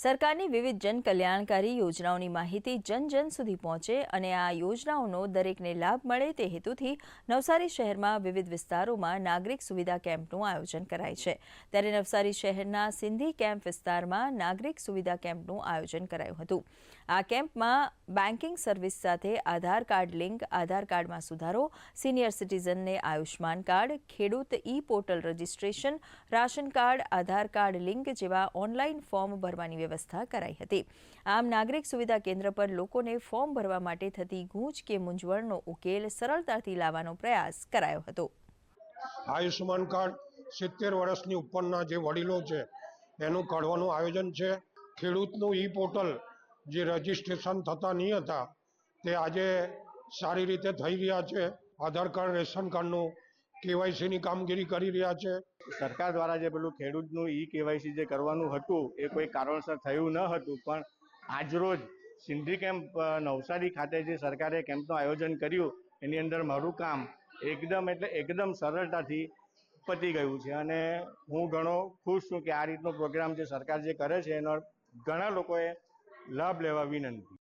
સરકારની વિવિધ જનકલ્યાણકારી યોજનાઓની માહિતી જન જન સુધી પહોંચે અને આ યોજનાઓનો દરેકને લાભ મળે તે હેતુથી નવસારી શહેરમાં વિવિધ વિસ્તારોમાં નાગરિક સુવિધા કેમ્પનું આયોજન કરાય છે. ત્યારે નવસારી શહેરના સિંધી કેમ્પ વિસ્તારમાં નાગરિક સુવિધા કેમ્પનું આયોજન કરાયું હતું. આ કેમ્પમાં બેન્કિંગ સર્વિસ સાથે આધાર કાર્ડ લિંક, આધાર કાર્ડમાં સુધારો, સિનિયર સિટીઝનને આયુષ્માન કાર્ડ, ખેડૂત e portal registration, ration card, Aadhaar card link જેવા ઓનલાઈન ફોર્મ ભરવાની વ્યવસ્થા કરાઈ હતી. આમ નાગરિક સુવિધા કેન્દ્ર પર લોકોને ફોર્મ ભરવા માટે થતી ગૂંચ કે મૂંઝવણનો ઉકેલ સરળતાથી લાવવાનો પ્રયાસ કરાયો હતો. આયુષ્યમાન કાર્ડ સિત્તેર વર્ષની ઉપરના જે વડીલો છે, એનું કાઢવાનું આયોજન છે. ખેડૂતનું ઈ પોર્ટલ જે રજિસ્ટ્રેશન થતા નહીં હતા, તે આજે સારી રીતે થઈ રહ્યા છે. આધાર કાર્ડ, રેશન કાર્ડનું કેવાયસીની કામગીરી કરી રહ્યા છે. સરકાર દ્વારા જે પેલું ખેડૂતનું ઈ કેવાયસી જે કરવાનું હતું, એ કોઈ કારણસર થયું ન હતું, પણ આજરોજ સિંધી કેમ્પ નવસારી ખાતે જે સરકારે કેમ્પનું આયોજન કર્યું, એની અંદર મારું કામ એકદમ એટલે એકદમ સરળતાથી પતી ગયું છે. અને હું ઘણો ખુશ છું કે આ રીતનો પ્રોગ્રામ જે સરકાર જે કરે છે, એનો ઘણા લોકોએ લાભ લેવા વિનંતી.